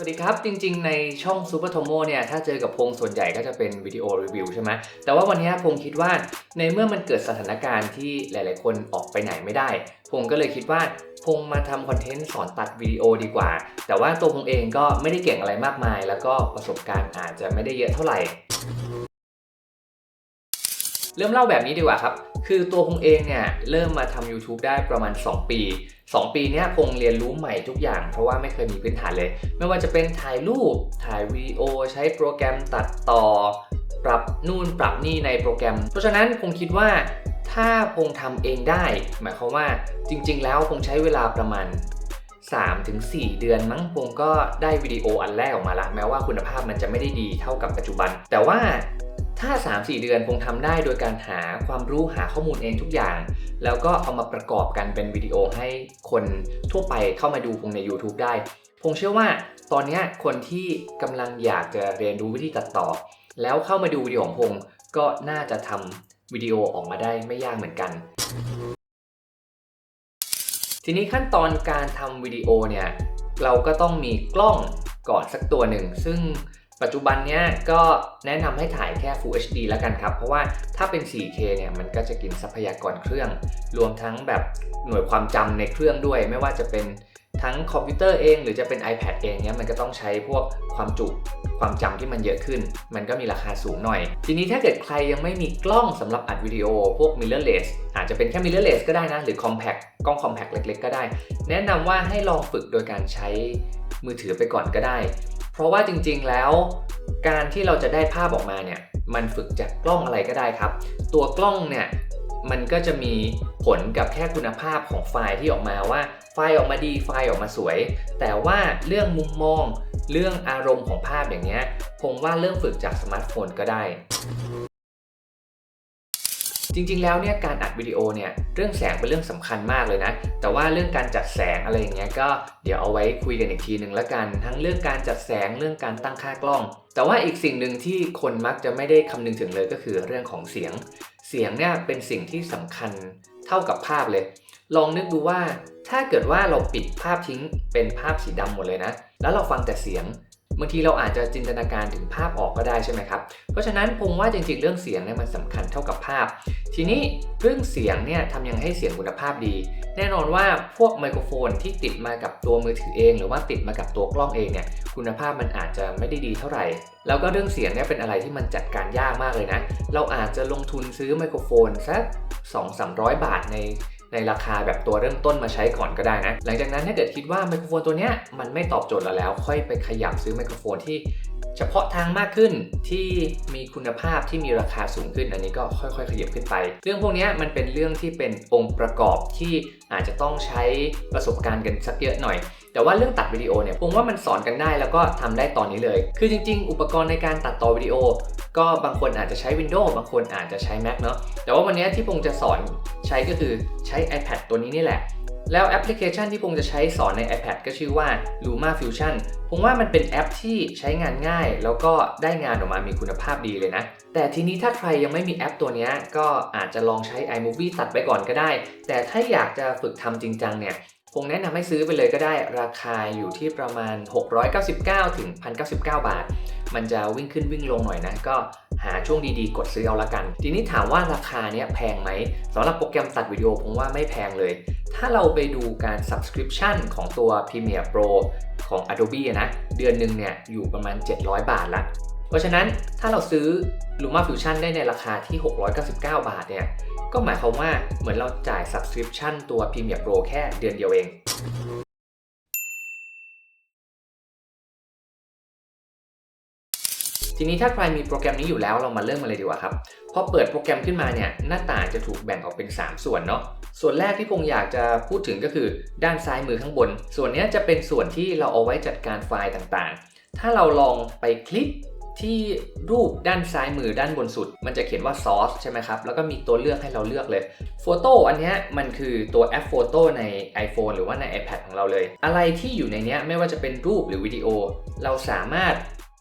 สวัสดีครับ จริง ๆ ในช่อง Super Tomo เนี่ย ถ้าเจอกับพงส่วนใหญ่ก็จะเป็นวิดีโอรีวิวใช่ไหมแต่ว่าวันนี้พงคิดว่าในเมื่อมันเกิดสถานการณ์ที่หลาย ๆ คนออกไปไหนไม่ได้ พงก็เลยคิดว่าพงมาทำคอนเทนต์สอนตัดวิดีโอดีกว่า แต่ว่าตัวพงเองก็ไม่ได้เก่งอะไรมากมาย แล้วก็ประสบการณ์อาจจะไม่ได้เยอะเท่าไหร่ เริ่มเล่าแบบนี้ดีกว่าครับ คือตัวพงเองเนี่ยเริ่มมาทำ YouTube ได้ประมาณ 2 ปี 2 ปีนี้ยพงเรียนรู้ใหม่ทุกอย่างเพราะว่าไม่เคยมีพื้นฐานเลย ไม่ว่าจะเป็นถ่ายรูป ถ่ายวิดีโอ ใช้โปรแกรมตัดต่อ ปรับนู่นปรับนี่ในโปรแกรม เพราะฉะนั้นพงคิดว่าถ้าพงทำเองได้ หมายความว่าจริง ๆ แล้วพงใช้เวลาประมาณ 3-4 เดือนมั้งพงก็ได้วิดีโออันแรกออกมาละแม้ว่าคุณภาพมันจะไม่ได้ดีเท่ากับปัจจุบัน แต่ว่า ถ้า 3-4 เดือนพงทำได้โดยการหาความรู้หาข้อมูลเองทุกอย่าง แล้วก็เอามาประกอบกันเป็นวิดีโอให้คนทั่วไปเข้ามาดูพงใน YouTube ได้พงเชื่อว่าตอนนี้คนที่กำลังอยากจะเรียนรู้วิธีตัดต่อ แล้วเข้ามาดูวิดีโอของพงก็น่าจะทำวิดีโอออกมาได้ไม่ยากเหมือนกัน ทีนี้ขั้นตอนการทำวิดีโอเนี่ยเราก็ต้องมีกล้องก่อนสักตัวหนึ่ง ซึ่ง ปัจจุบันเนี้ยก็แนะนำให้ถ่ายแค่ Full HD แล้วกันครับ เพราะว่าถ้าเป็น 4K เนี่ยมันก็จะกินทรัพยากรเครื่อง รวมทั้งแบบหน่วยความจำในเครื่องด้วย ไม่ว่าจะเป็นทั้งคอมพิวเตอร์เอง หรือจะเป็น iPad เองเนี่ยมันก็ต้องใช้พวกความจุความจำที่มันเยอะขึ้น มันก็มีราคาสูงหน่อย ทีนี้ถ้าเกิดใครยังไม่มีกล้องสำหรับอัดวิดีโอ พวก mirrorless อาจจะเป็นแค่ mirrorless ก็ได้นะ หรือ compact กล้อง compact เล็ก ๆ ก็ได้ แนะนำว่าให้ลองฝึกโดยการใช้มือถือไปก่อนก็ได้ เพราะว่าจริงๆแล้วการที่เราจะได้ภาพออกมาเนี่ยมันฝึกจากกล้องอะไรก็ได้ครับ ตัวกล้องเนี่ยมันก็จะมีผลกับแค่คุณภาพของไฟล์ที่ออกมาว่า ไฟล์ออกมาดีไฟล์ออกมาสวย แต่ว่าเรื่องมุมมอง เรื่องอารมณ์ของภาพอย่างเงี้ยผมว่าเริ่มฝึกจากสมาร์ทโฟนก็ได้ จริงๆ แล้วเนี่ยการอัดวิดีโอเนี่ยเรื่องแสงเป็นเรื่องสำคัญมากเลยนะ แต่ว่าเรื่องการจัดแสงอะไรอย่างเงี้ยก็เดี๋ยวเอาไว้คุยกันอีกทีหนึ่งละกัน ทั้งเรื่องการจัดแสงเรื่องการตั้งค่ากล้อง แต่ว่าอีกสิ่งหนึ่งที่คนมักจะไม่ได้คำนึงถึงเลยก็คือเรื่องของเสียง เสียงเนี่ยเป็นสิ่งที่สำคัญเท่ากับภาพเลย ลองนึกดูว่าถ้าเกิดว่าเราปิดภาพทิ้งเป็นภาพสีดำหมดเลยนะ แล้วเราฟังแต่เสียง บางทีเราอาจจะจินตนาการถึงภาพออกก็ได้ใช่ไหมครับ เพราะฉะนั้นผมว่าจริงๆ เรื่องเสียงเนี่ยมันสำคัญเท่ากับภาพ ทีนี้เรื่องเสียงเนี่ยทำยังไงให้เสียงคุณภาพดี แน่นอนว่าพวกไมโครโฟนที่ติดมากับตัวมือถือเอง หรือว่าติดมากับตัวกล้องเองเนี่ยคุณภาพมันอาจจะไม่ได้ดีเท่าไหร่ แล้วก็เรื่องเสียงเนี่ยเป็นอะไรที่มันจัดการยากมากเลยนะ เราอาจจะลงทุนซื้อไมโครโฟนสัก2-300 บาทใน ในราคาแบบตัวเริ่มต้นมาใช้ก่อนก็ได้นะ หลังจากนั้นถ้าเกิดคิดว่าไมโครโฟนตัวเนี้ยมันไม่ตอบโจทย์เราแล้ว ค่อยไปขยับซื้อไมโครโฟนที่เฉพาะทางมากขึ้นที่มีคุณภาพที่มีราคาสูงขึ้น อันนี้ก็ค่อยๆ ขยับขึ้นไป เรื่องพวกนี้มันเป็นเรื่องที่เป็นองค์ประกอบที่อาจจะต้องใช้ประสบการณ์กันสักเยอะหน่อย แต่ว่าเรื่องตัดวิดีโอเนี่ยผมว่ามันสอนกันได้แล้วก็ทำได้ตอนนี้เลย คือจริง ๆ อุปกรณ์ในการตัดต่อวิดีโอ ก็บางคนอาจจะใช้ Windows บางคนอาจจะใช้ Mac เนาะแต่ว่าวันนี้ที่พงจะสอนใช้ก็คือใช้ iPad ตัวนี้นี่แหละแล้วแอปพลิเคชันที่พงจะใช้สอนใน iPad ก็ชื่อว่า Luma Fusion ผมว่ามันเป็นแอปที่ใช้งานง่าย แล้วก็ได้งานออกมามีคุณภาพดีเลยนะ แต่ทีนี้ถ้าใครยังไม่มีแอปตัวนี้ก็อาจจะลองใช้ iMovie ตัดไปก่อนก็ได้ แต่ถ้าอยากจะฝึกทำจริงจังเนี่ย ผมแนะนำให้ซื้อไปเลยก็ได้ราคาอยู่ที่ประมาณ 699 ถึง 1,099 บาท มันจะวิ่งขึ้นวิ่งลงหน่อยนะ ก็หาช่วงดีๆ กดซื้อเอาละกัน ทีนี้ถามว่าราคาเนี้ยแพงไหมสำหรับโปรแกรมตัดวิดีโอผมว่าไม่แพงเลย ถ้าเราไปดูการ subscription ของตัว Premiere Pro ของ Adobe นะ เดือนหนึ่งเนี่ยอยู่ประมาณ 700 บาทละ เพราะฉะนั้นถ้าเราซื้อ Luma Fusion ได้ในราคาที่ 699 บาทเนี่ย ก็หมายความว่าเหมือนเราจ่าย subscription ตัว Premiere Pro แค่เดือนเดียวเองทีนี้ถ้าใครมีโปรแกรมนี้อยู่แล้วเรามาเริ่มกันเลยดีกว่าครับ พอเปิดโปรแกรมขึ้นมาเนี่ยหน้าต่างจะถูกแบ่งออกเป็น 3 ส่วนเนาะ ส่วนแรกที่ผมอยากจะพูดถึงก็คือด้านซ้ายมือข้างบน ส่วนนี้จะเป็นส่วนที่เราเอาไว้จัดการไฟล์ต่างๆ ถ้าเราลองไปคลิก ที่รูปด้านซ้ายมือด้านบนสุด มันจะเขียนว่า source ใช่ไหมครับ แล้วก็มีตัวเลือกให้เราเลือกเลยโฟโต้อันนี้มันคือตัวแอปโฟโต้ใน iPhone หรือว่าใน iPad ของเราเลย อะไรที่อยู่ในนี้ไม่ว่าจะเป็นรูปหรือวิดีโอ เราสามารถ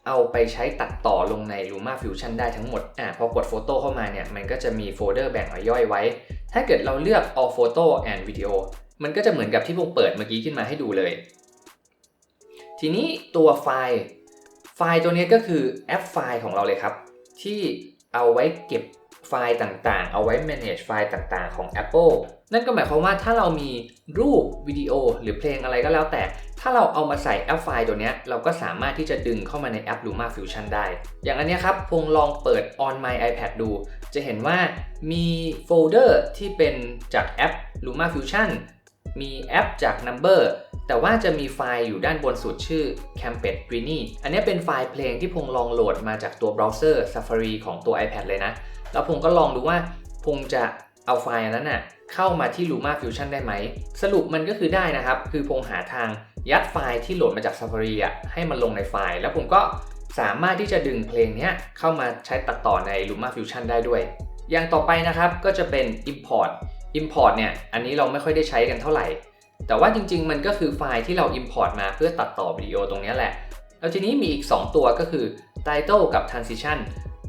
เอาไปใช้ตัดต่อลงใน Luma Fusion ได้ทั้งหมด อ่าพอกดโฟโต้เข้ามาเนี่ย มันก็จะมีโฟลเดอร์แบ่งย่อยไว้ ถ้าเกิดเราเลือก all photo and video มันก็จะเหมือนกับที่ผมเปิดเมื่อกี้ขึ้นมาให้ดูเลย ทีนี้ตัวไฟล์ ไฟล์ตัวนี้ก็คือแอปไฟล์ของเราเลยครับ ที่เอาไว้เก็บไฟล์ต่างๆ เอาไว้ manage ไฟล์ต่างๆ ของ Apple นั่นก็หมายความว่าถ้าเรามีรูปวิดีโอหรือเพลงอะไรก็แล้วแต่ ถ้าเราเอามาใส่แอปไฟล์ตัวนี้เราก็สามารถที่จะดึงเข้ามาในแอป Luma Fusion ได้ อย่างอันนี้ครับพงลองเปิด on my iPad ดู จะเห็นว่ามีโฟลเดอร์ที่เป็นจากแอป Luma Fusion มีแอปจาก Number แต่ว่าจะมีไฟล์อยู่ด้านบนสุดชื่อ Campet r e n i อันนี้เป็นไฟล์เพลงที่พงลองโหลดมาจากตัวเบราว์เซอร์ Safari ของตัว iPad เลยนะ แล้วพงก็ลองดูว่าพงจะเอาไฟล์นั้นน่ะเข้ามาที่ Luma Fusion ได้ไหม สรุปมันก็คือได้นะครับ คือพงหาทางยัดไฟล์ที่โหลดมาจาก Safari อะให้มันลงในไฟล์ แล้วผมก็สามารถที่จะดึงเพลงนี้เข้ามาใช้ตัดต่อใน Luma Fusion ได้ด้วย อย่างต่อไปนะครับก็จะเป็น Import Import เนี่ย อันนี้เราไม่ค่อยได้ใช้กันเท่าไหร่ แต่ว่าจริง ๆ มันก็คือไฟล์ที่เรา Import มาเพื่อตัดต่อวิดีโอตรงนี้แหละ แล้วทีนี้มีอีก 2 ตัวก็คือ Title กับ Transition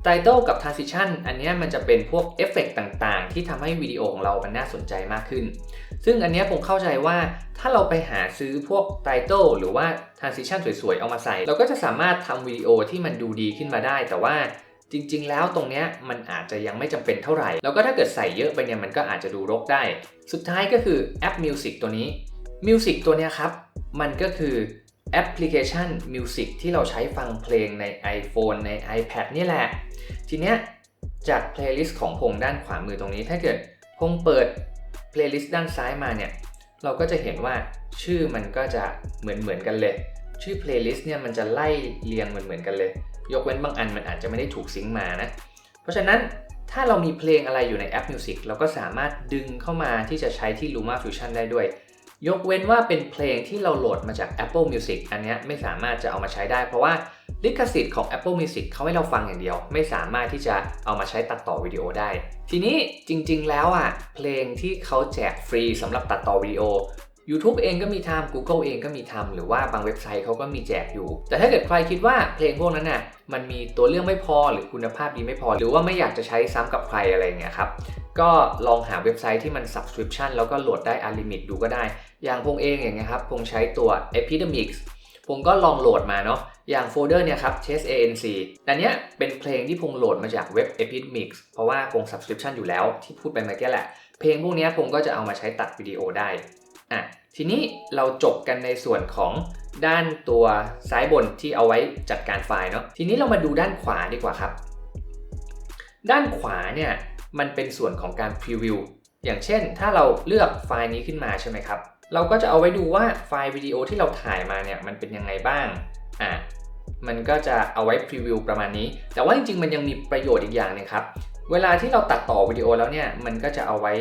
Title กับ Transition อันนี้มันจะเป็นพวกเอฟเฟกต่างๆ ที่ทำให้วิดีโอของเรามันน่าสนใจมากขึ้น ซึ่งอันนี้ผมเข้าใจว่าถ้าเราไปหาซื้อพวก Title หรือว่า Transition สวยๆ เอามาใส่ เราก็จะสามารถทำวิดีโอที่มันดูดีขึ้นมาได้ แต่ว่า จริง ๆ แล้วตรงนี้มันอาจจะยังไม่จำเป็นเท่าไหร่ แล้วก็ถ้าเกิดใส่เยอะไปเนี่ยมันก็อาจจะดูรกได้ สุดท้ายก็คือแอป Music ตัวนี้ Music ตัวนี้ครับ มันก็คือแอปพลิเคชัน Music ที่เราใช้ฟังเพลงใน iPhone ใน iPad นี่แหละ ทีเนี้ยจาก playlist ของพงด้านขวามือตรงนี้ ถ้าเกิดพงเปิด playlist ด้านซ้ายมาเนี่ย เราก็จะเห็นว่าชื่อมันก็จะเหมือนเหมือนกันเลย ชื่อ playlist เนี่ยมันจะไล่เรียงเหมือนเหมือนกันเลย ยกเว้นบางอันมันอาจจะไม่ได้ถูกซิงค์มานะ เพราะฉะนั้นถ้าเรามีเพลงอะไรอยู่ในแอป Music เราก็สามารถดึงเข้ามาที่จะใช้ที่ Luma Fusion ได้ด้วย ยกเว้นว่าเป็นเพลงที่เราโหลดมาจาก Apple Music อันนี้ไม่สามารถจะเอามาใช้ได้ เพราะว่าลิขสิทธิ์ของ Apple Music เขาให้เราฟังอย่างเดียว ไม่สามารถที่จะเอามาใช้ตัดต่อวิดีโอได้ ทีนี้จริงๆแล้วอะเพลงที่เขาแจกฟรีสำหรับตัดต่อวิดีโอ YouTube เองก็มีทำ Google เองก็มีทำหรือว่าบางเว็บไซต์เขาก็มีแจกอยู่ แต่ถ้าเกิดใครคิดว่าเพลงพวกนั้นน่ะมันมีตัวเรื่องไม่พอหรือคุณภาพดีไม่พอ หรือว่าไม่อยากจะใช้ซ้ำกับใครอะไรเงี้ยครับก็ลองหาเว็บไซต์ที่มัน subscription แล้วก็โหลดได้ unlimit ดูก็ได้ อย่างพงเองอย่างเงี้ยครับพงใช้ตัว Epidemics ผมก็ลองโหลดมาเนาะ อย่างโฟลเดอร์เนี่ยครับ Chess ANC อันเนี้ยเป็นเพลงที่พงโหลดมาจากเว็บ Epidemics เพราะว่าพง subscription อยู่แล้วที่พูดไปเมื่อกี้แหละ เพลงพวกนี้พงก็จะเอามาใช้ตัดวิดีโอได้ อะ ทีนี้เราจบกันในส่วนของด้านตัวซ้ายบนที่เอาไว้จัดการไฟล์เนาะทีนี้เรามาดูด้านขวาดีกว่าครับ ด้านขวาเนี่ยมันเป็นส่วนของการพรีวิวอย่างเช่น ถ้าเราเลือกไฟล์นี้ขึ้นมาใช่ไหมครับเราก็จะเอาไว้ดูว่าไฟล์วิดีโอที่เราถ่ายมาเนี่ยมันเป็นยังไงบ้างอะมันก็จะเอาไว้พรีวิวประมาณนี้ แต่ว่าจริงๆ มันยังมีประโยชน์อีกอย่างนึงครับ เวลาที่เราตัดต่อวิดีโอแล้วเนี่ย มันก็จะเอาไว้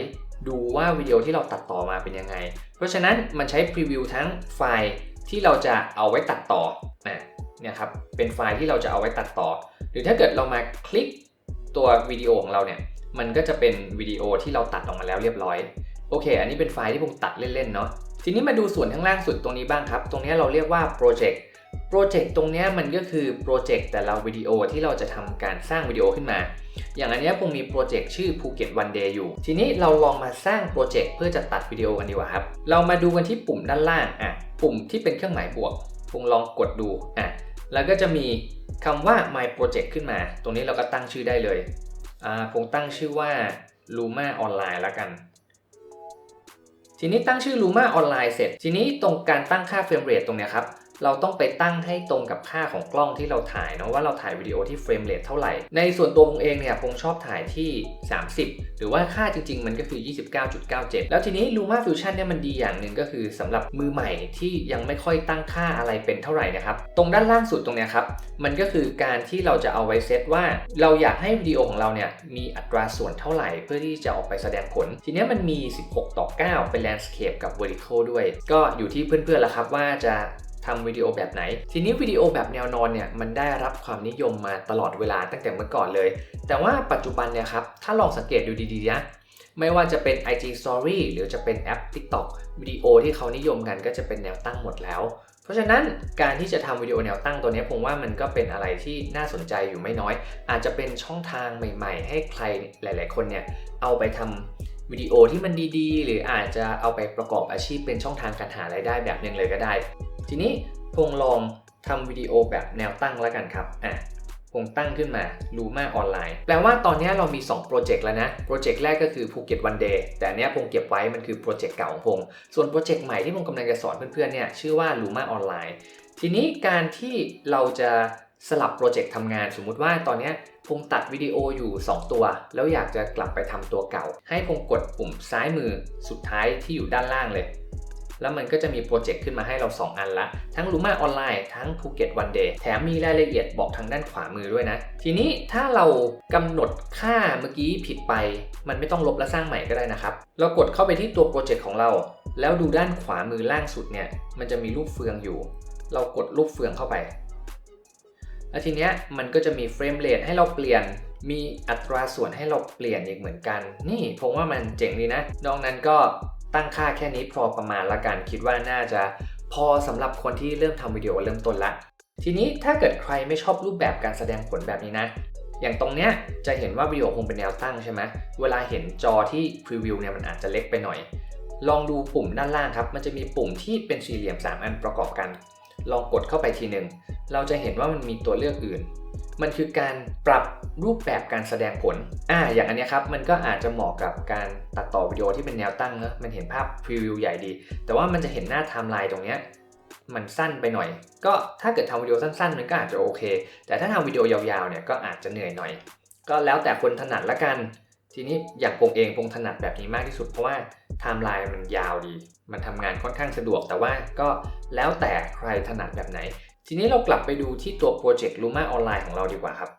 ดูว่าวิดีโอที่เราตัดต่อมาเป็นยังไง เพราะฉะนั้นมันใช้พรีวิวทั้งไฟล์ที่เราจะเอาไว้ตัดต่อนะเนี่ยครับเป็นไฟล์ที่เราจะเอาไว้ตัดต่อ หรือถ้าเกิดเรามาคลิกตัววิดีโอของเราเนี่ยมันก็จะเป็นวิดีโอที่เราตัดออกมาแล้วเรียบร้อยโอเค อันนี้เป็นไฟล์ที่ผมตัดเล่นๆเนาะทีนี้มาดูส่วนข้างล่างสุดตรงนี้บ้างครับ ตรงนี้เราเรียกว่าโปรเจกต์ โปรเจกต์ตรงนี้มันก็คือโปรเจกต์แต่ละวิดีโอที่เราจะทำการสร้างวิดีโอขึ้นมา อย่างอันนี้ผมมีโปรเจกต์ชื่อภูเก็ตวันเดย์อยู่ ทีนี้เราลองมาสร้างโปรเจกต์เพื่อจะตัดวิดีโอกันดีกว่าครับ เรามาดูกันที่ปุ่มด้านล่างอะปุ่มที่เป็นเครื่องหมายบวกผมลองกดดูอะแล้วก็จะมีคำว่า my project ขึ้นมา ตรงนี้เราก็ตั้งชื่อได้เลยอ่าผมตั้งชื่อว่า Luma Online แล้วกันทีนี้ตั้งชื่อ Luma Online เสร็จ ทีนี้ตรงการตั้งค่าเฟรมเรทตรงนี้ครับ เราต้องไปตั้งให้ตรงกับค่าของกล้องที่เราถ่ายเนาะว่าเราถ่ายวิดีโอที่เฟรมเรทเท่าไหร่ ในส่วนตัวผมเองเนี่ยผมชอบถ่ายที่ 30 หรือว่าค่าจริง ๆ มันก็คือ 29.97 แล้วทีนี้ Luma Fusion เนี่ยมันดีอย่างหนึ่งก็คือสำหรับมือใหม่ที่ยังไม่ค่อยตั้งค่าอะไรเป็นเท่าไหร่นะครับ ตรงด้านล่างสุดตรงเนี้ยครับ มันก็คือการที่เราจะเอาไว้เซตว่า เราอยากให้วิดีโอของเราเนี่ยมีอัตราส่วนเท่าไหร่เพื่อที่จะออกไปแสดงผล ทีนี้มันมี 16 ต่อ 9 เป็น landscape กับ vertical ด้วย ก็อยู่ที่เพื่อนๆละครับว่าจะ ทำวิดีโอแบบไหน ทีนี้วิดีโอแบบแนวนอนเนี่ยมันได้รับความนิยมมาตลอดเวลาตั้งแต่เมื่อก่อนเลย แต่ว่าปัจจุบันเนี่ยครับถ้าลองสังเกตดูดีๆนะไม่ว่าจะเป็น IG Story หรือจะเป็นแอป TikTok วิดีโอที่เขานิยมกันก็จะเป็นแนวตั้งหมดแล้ว เพราะฉะนั้นการที่จะทำวิดีโอแนวตั้งตัวนี้ผมว่ามันก็เป็นอะไรที่น่าสนใจอยู่ไม่น้อย อาจจะเป็นช่องทางใหม่ๆ ให้ใครหลายๆ คนเนี่ยเอาไปทำวิดีโอที่มันดีๆ หรืออาจจะเอาไปประกอบอาชีพเป็นช่องทางการหารายได้แบบหนึ่งเลยก็ได้ ทีนี้พงลองทำวิดีโอแบบแนวตั้งแล้วกันครับอะพงตั้งขึ้นมา Luma ออนไลน์แปลว่าตอนนี้เรามี2โปรเจกต์แล้วนะ โปรเจกต์แรกก็คือภูเก็ตวันเดย์แต่นเนี้ยพงเก็บไว้มันคือโปรเจกต์เก่าของพง ส่วนโปรเจกต์ใหม่ที่พงกำลังจะสอนเพื่อนๆเนี่ยชื่อว่า Luma ออนไลน์ทีนี้การที่เราจะสลับโปรเจกต์ทำงานสมมุติว่าตอนนี้พงตัดวิดีโออยู่ 2 ตัว แล้วอยากจะกลับไปทำตัวเก่า ให้พงกดปุ่มซ้ายมือสุดท้ายที่อยู่ด้านล่างเลย แล้วมันก็จะมีโปรเจกต์ขึ้นมาให้เรา 2 อันละ ทั้ง Luma ออนไลน์ทั้งภูเก็ตวันเดย์แถมมีรายละเอียดบอกทางด้านขวามือด้วยนะ ทีนี้ถ้าเรากำหนดค่าเมื่อกี้ผิดไป มันไม่ต้องลบและสร้างใหม่ก็ได้นะครับ เรากดเข้าไปที่ตัวโปรเจกต์ของเรา แล้วดูด้านขวามือล่างสุดเนี่ยมันจะมีรูปเฟืองอยู่ เรากดรูปเฟืองเข้าไปแล้วทีเนี้ยมันก็จะมีเฟรมเรทให้เราเปลี่ยนมีอัตราส่วนให้เราเปลี่ยนอีกเหมือนกัน นี่ผมว่ามันเจ๋งดีนะ นอกนั้นก็ ตั้งค่าแค่นี้พอประมาณละกันคิดว่าน่าจะพอสำหรับคนที่เริ่มทำวิดีโอเริ่มต้นละ ทีนี้ถ้าเกิดใครไม่ชอบรูปแบบการแสดงผลแบบนี้นะ อย่างตรงเนี้ยจะเห็นว่าวิดีโอคงเป็นแนวตั้งใช่ไหมเวลาเห็นจอที่พรีวิวเนี่ยมันอาจจะเล็กไปหน่อย ลองดูปุ่มด้านล่างครับ มันจะมีปุ่มที่เป็นสี่เหลี่ยม 3 อันประกอบกัน ลองกดเข้าไปทีหนึ่งเราจะเห็นว่ามันมีตัวเลือกอื่น มันคือการปรับรูปแบบการแสดงผล อ่า อย่างอันนี้ครับ มันก็อาจจะเหมาะกับการตัดต่อวิดีโอที่เป็นแนวตั้งเนอะมันเห็นภาพพรีวิวใหญ่ดี แต่ว่ามันจะเห็นหน้าไทม์ไลน์ตรงเนี้ยมันสั้นไปหน่อย ก็ถ้าเกิดทำวิดีโอสั้นๆ มันก็อาจจะโอเค แต่ถ้าทำวิดีโอยาวๆ เนี่ยก็อาจจะเหนื่อยหน่อย ก็แล้วแต่คนถนัดละกัน ทีนี้อย่างผมเองผมถนัดแบบนี้มากที่สุดเพราะว่าไทม์ไลน์มันยาวดี มันทำงานค่อนข้างสะดวก แต่ว่าก็แล้วแต่ใครถนัดแบบไหน ทีนี้เรากลับไปดูที่ตัวโปรเจกต์ Luma ออนไลน์ของเราดีกว่าครับ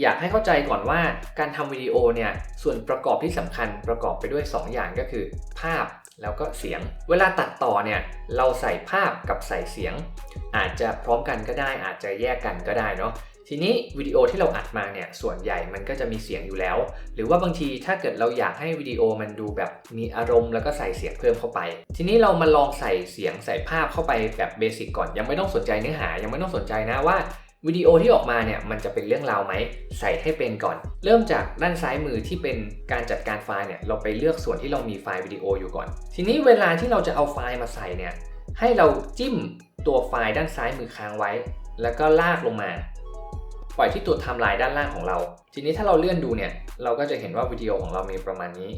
อยากให้เข้าใจก่อนว่าการทำวิดีโอเนี่ย ส่วนประกอบที่สำคัญประกอบไปด้วย 2 อย่างก็คือ ภาพแล้วก็เสียง เวลาตัดต่อเนี่ย เราใส่ภาพกับใส่เสียง อาจจะพร้อมกันก็ได้ อาจจะแยกกันก็ได้เนาะ ทีนี้วิดีโอที่เราอัดมาเนี่ยส่วนใหญ่มันก็จะมีเสียงอยู่แล้ว หรือว่าบางทีถ้าเกิดเราอยากให้วิดีโอมันดูแบบมีอารมณ์แล้วก็ใส่เสียงเพิ่มเข้าไป ทีนี้เรามาลองใส่เสียงใส่ภาพเข้าไปแบบเบสิกก่อน ยังไม่ต้องสนใจเนื้อหา ยังไม่ต้องสนใจนะว่าวิดีโอที่ออกมาเนี่ยมันจะเป็นเรื่องราวไหมใส่ให้เป็นก่อน เริ่มจากด้านซ้ายมือที่เป็นการจัดการไฟล์เนี่ยเราไปเลือกส่วนที่เรามีไฟล์วิดีโออยู่ก่อน ทีนี้เวลาที่เราจะเอาไฟล์มาใส่เนี่ยให้เราจิ้มตัวไฟล์ด้านซ้ายมือค้างไว้ แล้วก็ลากลงมา ปล่อยที่ตัวไทม์ไลน์ด้านล่างของเรา ทีนี้ถ้าเราเลื่อนดูเนี่ย เราก็จะเห็นว่าวิดีโอของเรามีประมาณนี้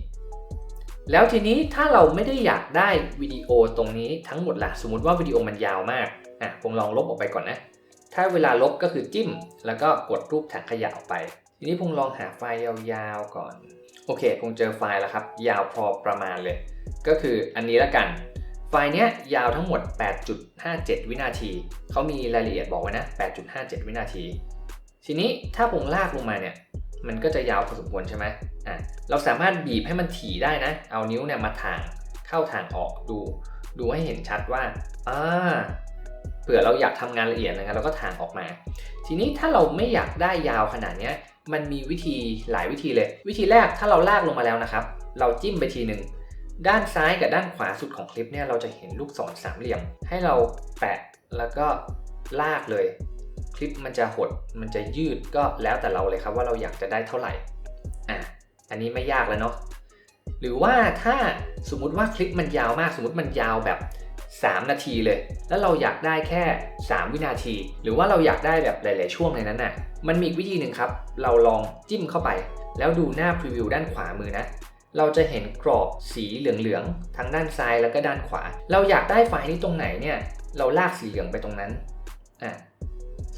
แล้วทีนี้ถ้าเราไม่ได้อยากได้วิดีโอตรงนี้ทั้งหมดละสมมติว่าวิดีโอมันยาวมาก อะ ผมลองลบออกไปก่อนนะ ถ้าเวลาลบก็คือจิ้ม แล้วก็กดรูปถังขยะออกไป ทีนี้พงลองหาไฟล์ยาวๆก่อน โอเคพงเจอไฟล์แล้วครับ ยาวพอประมาณเลย ก็คืออันนี้ละกัน ไฟล์เนี้ยยาวทั้งหมด 8.57 วินาที เขามีรายละเอียดบอกไว้นะ 8.57 วินาที ทีนี้ถ้าพงลากลงมาเนี่ยมันก็จะยาวพอสมควรใช่ไหมอะเราสามารถบีบให้มันถี่ได้นะ เอานิ้วเนี่ยมาทางเข้าทางออกดู ดูให้เห็นชัดว่าอ่าเผื่อเราอยากทำงานละเอียดนะครับเราก็ทางออกมา ทีนี้ถ้าเราไม่อยากได้ยาวขนาดเนี้ยมันมีวิธีหลายวิธีเลย วิธีแรกถ้าเราลากลงมาแล้วนะครับ เราจิ้มไปทีหนึ่งด้านซ้ายกับด้านขวาสุดของคลิปเนี่ยเราจะเห็นลูกศรสามเหลี่ยม ให้เราแปะแล้วก็ลากเลย คลิปมันจะหดมันจะยืดก็แล้วแต่เราเลยครับว่าเราอยากจะได้เท่าไหร่อะอันนี้ไม่ยากแล้วเนาะหรือว่าถ้าสมมุติว่าคลิปมันยาวมาก สมมติมันยาวแบบ 3 นาทีเลย แล้วเราอยากได้แค่ 3 วินาที หรือว่าเราอยากได้แบบหลาย ๆ ช่วงในนั้นน่ะมันมีอีกวิธีหนึ่งครับ เราลองจิ้มเข้าไป แล้วดูหน้าพรีวิวด้านขวามือนะเราจะเห็นกรอบสีเหลืองๆทั้งด้านซ้ายแล้วก็ด้านขวา เราอยากได้ไฟล์นี้ตรงไหนเนี่ย เราลากสีเหลืองไปตรงนั้นอะ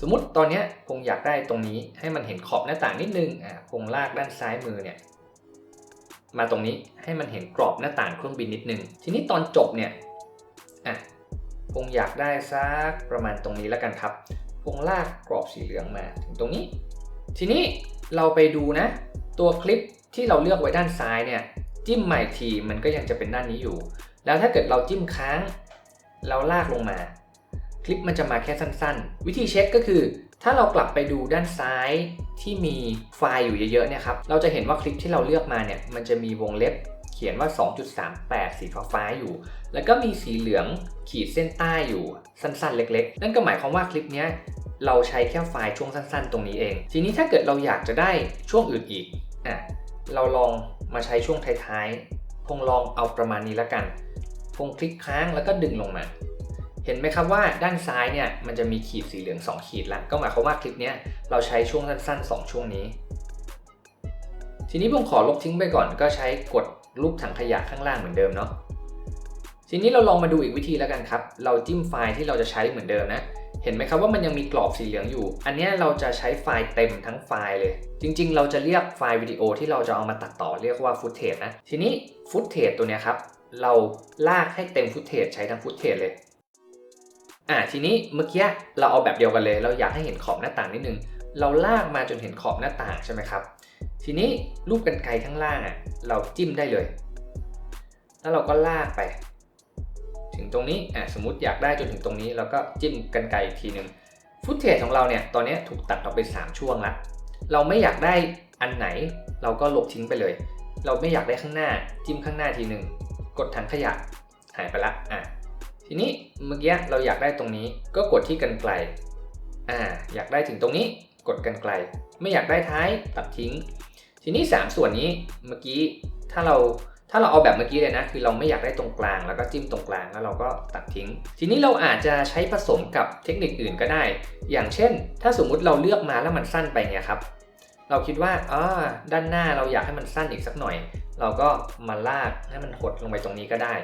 สมมติตอนนี้คงอยากได้ตรงนี้ให้มันเห็นขอบหน้าต่างนิดนึงอะคงลากด้านซ้ายมือเนี่ยมาตรงนี้ให้มันเห็นกรอบหน้าต่างเครื่องบินนิดนึง ทีนี้ตอนจบเนี่ยอะคงอยากได้สักประมาณตรงนี้แล้วกันครับคงลากกรอบสีเหลืองมาถึงตรงนี้ ทีนี้เราไปดูนะ ตัวคลิปที่เราเลือกไว้ด้านซ้ายเนี่ยจิ้มใหม่ทีมันก็ยังจะเป็นด้านนี้อยู่ แล้วถ้าเกิดเราจิ้มค้าง เราลากลงมา ลิปมันจะมาแค่สั้นๆ วิธีเช็คก็คือ ถ้าเรากลับไปดูด้านซ้ายที่มีไฟล์อยู่เยอะๆเนี่ยครับเราจะเห็นว่าคลิปที่เราเลือกมาเนี่ยมันจะมีวงเล็บเขียนว่า 2.38 สีฟ้าๆอยู่ แล้วก็มีสีเหลืองขีดเส้นใต้อยู่สั้นๆ เล็กๆ นั่นก็หมายความว่าคลิปนี้เราใช้แค่ไฟล์ช่วงสั้นๆ ตรงนี้เอง ทีนี้ถ้าเกิดเราอยากจะได้ช่วงอื่นอีกอะเราลองมาใช้ช่วงท้ายๆคงลองเอาประมาณนี้แล้วกันคงคลิกค้างแล้วก็ดึงลงมา เห็นไหมครับว่าด้านซ้ายเนี่ยมันจะมีขีดสีเหลือง 2 ขีดแล้วก็หมายความว่าคลิปนี้เราใช้ช่วงสั้น ๆ 2 ช่วงนี้ ทีนี้ผมขอลบทิ้งไปก่อนก็ใช้กดรูปถังขยะข้างล่างเหมือนเดิมเนาะทีนี้เราลองมาดูอีกวิธีแล้วกันครับ เราจิ้มไฟล์ที่เราจะใช้เหมือนเดิมนะ เห็นไหมครับว่ามันยังมีกรอบสีเหลืองอยู่ อันนี้เราจะใช้ไฟล์เต็มทั้งไฟล์เลย จริง ๆ เราจะเรียกไฟล์วิดีโอที่เราจะเอามาตัดต่อเรียกว่าฟุตเทจนะ ทีนี้ฟุตเทจตัวเนี้ยครับ เราลากให้เต็มฟุตเทจใช้ทั้งฟุตเทจเลย อ่าทีนี้เมื่อกี้เราเอาแบบเดียวกันเลย เราอยากให้เห็นขอบหน้าต่างนิดนึง เราลากมาจนเห็นขอบหน้าต่างใช่ไหมครับ ทีนี้รูปกันไกรข้างล่างอะเราจิ้มได้เลย แล้วเราก็ลากไป ถึงตรงนี้อะสมมติอยากได้จนถึงตรงนี้เราก็จิ้มกันไกรอีกทีหนึ่งฟุตเทจของเราเนี่ยตอนนี้ถูกตัดออกไป3ช่วงละเราไม่อยากได้อันไหน เราก็ลบทิ้งไปเลย เราไม่อยากได้ข้างหน้าจิ้มข้างหน้าทีหนึ่งกดถังขยะหายไปละอะ ทีนี้เมื่อกี้เราอยากได้ตรงนี้ก็กดที่กันไกลอ่าอยากได้ถึงตรงนี้กดกันไกล ไม่อยากได้ท้ายตัดทิ้ง ทีนี้ 3 ส่วนนี้เมื่อกี้ถ้าเราถ้าเราเอาแบบเมื่อกี้เลยนะ คือเราไม่อยากได้ตรงกลาง แล้วก็จิ้มตรงกลางแล้วเราก็ตัดทิ้ง ทีนี้เราอาจจะใช้ผสมกับเทคนิคอื่นก็ได้ อย่างเช่น ถ้าสมมุติเราเลือกมาแล้วมันสั้นไปเนี่ยครับ เราคิดว่าอ่าด้านหน้าเราอยากให้มันสั้นอีกสักหน่อย เราก็มาลากให้มันหดลงไปตรงนี้ก็ได้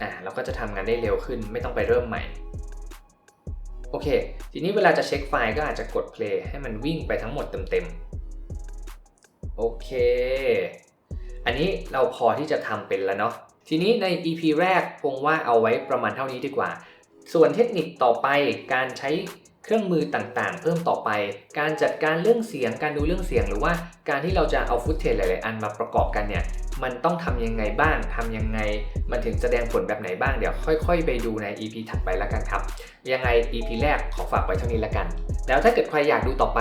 อ่าเราก็จะทำงานได้เร็วขึ้น ไม่ต้องไปเริ่มใหม่โอเค ทีนี้เวลาจะเช็คไฟล์ก็อาจจะกด play ให้มันวิ่งไปทั้งหมดเต็มๆ โอเค อันนี้เราพอที่จะทำเป็นแล้วเนาะ ทีนี้ใน EP แรกคงว่าเอาไว้ประมาณเท่านี้ดีกว่า ส่วนเทคนิคต่อไปการใช้ เครื่องมือต่างๆ เพิ่มต่อไป การจัดการเรื่องเสียง การดูเรื่องเสียง หรือว่าการที่เราจะเอาฟุตเทจหลาย ๆ อันมาประกอบกันเนี่ยมันต้องทำยังไงบ้างทำยังไง มันถึงแสดงผลแบบไหนบ้าง เดี๋ยวค่อย ๆ ไปดูใน EP ถัดไปแล้วกันครับ ยังไง EP แรกขอฝากไว้เท่านี้แล้วกัน แล้วถ้าเกิดใครอยากดูต่อไป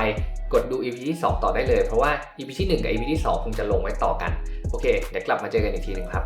กดดู EP ที่ 2 ต่อได้เลย เพราะว่า EP ที่ 1 กับ EP ที่ 2 คงจะลงไว้ต่อกัน โอเค เดี๋ยวกลับมาเจอกันอีกทีหนึ่งครับ